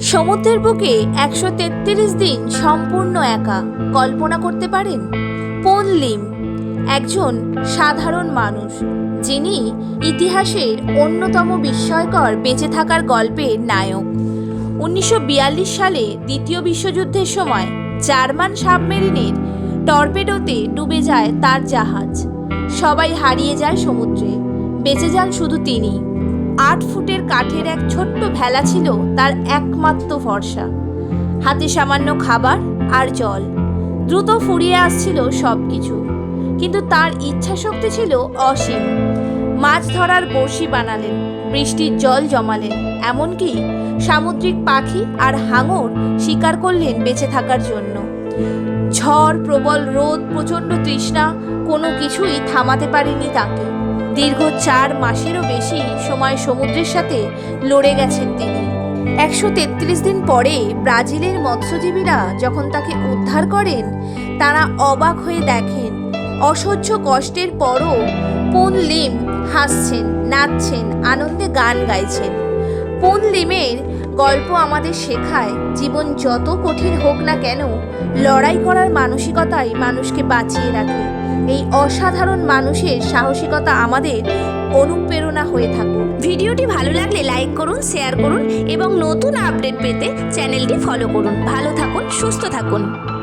সমুদ্রের বুকে একশো তেত্রিশ দিন সম্পূর্ণ একা। কল্পনা করতে পারেন? পোন লিম একজন সাধারণ মানুষ, যিনি ইতিহাসের অন্যতম বিস্ময়কর বেঁচে থাকার গল্পের নায়ক। উনিশশো বিয়াল্লিশ সালে দ্বিতীয় বিশ্বযুদ্ধের সময় জার্মান সাবমেরিনের টর্পেডোতে ডুবে যায় তার জাহাজ। সবাই হারিয়ে যায় সমুদ্রে। বেঁচে যান শুধু তিনি। আট ফুটের কাঠের এক ছোট্ট ভেলা ছিল তার একমাত্র ভরসা। হাতে সামান্য খাবার আর জল। দ্রুত ফুরিয়ে আসছিল সব কিছু কিন্তু তার ইচ্ছা শক্তি ছিল অসীম। মাছ ধরার বড়শি বানালেন, বৃষ্টির জল জমালেন, এমনকি সামুদ্রিক পাখি আর হাঙর শিকার করলেন বেঁচে থাকার জন্য। ঝড়, প্রবল রোদ, প্রচণ্ড তৃষ্ণা কোনো কিছুই থামাতে পারেনি তাকে। দীর্ঘ চার মাসেরও বেশি সময় সমুদ্রের সাথে লড়ে গেছেন তিনি। একশো তেত্রিশ দিন পরে ব্রাজিলের মৎস্যজীবীরা যখন তাকে উদ্ধার করেন, তারা অবাক হয়ে দেখেন, অসহ্য কষ্টের পরও পুন লিম হাসছেন, নাচছেন, আনন্দে গান গাইছেন। পুন লিমের গল্প আমাদের শেখায়, জীবন যত কঠিন হোক না কেন, লড়াই করার মানসিকতাই মানুষকে বাঁচিয়ে রাখে। এই অসাধারণ মানুষের সাহসিকতা আমাদের অনুপ্রেরণা হয়ে থাকুক ভিডিওটি ভালো লাগলে লাইক করুন, শেয়ার করুন এবং নতুন আপডেট পেতে চ্যানেলটি ফলো করুন। ভালো থাকুন, সুস্থ থাকুন।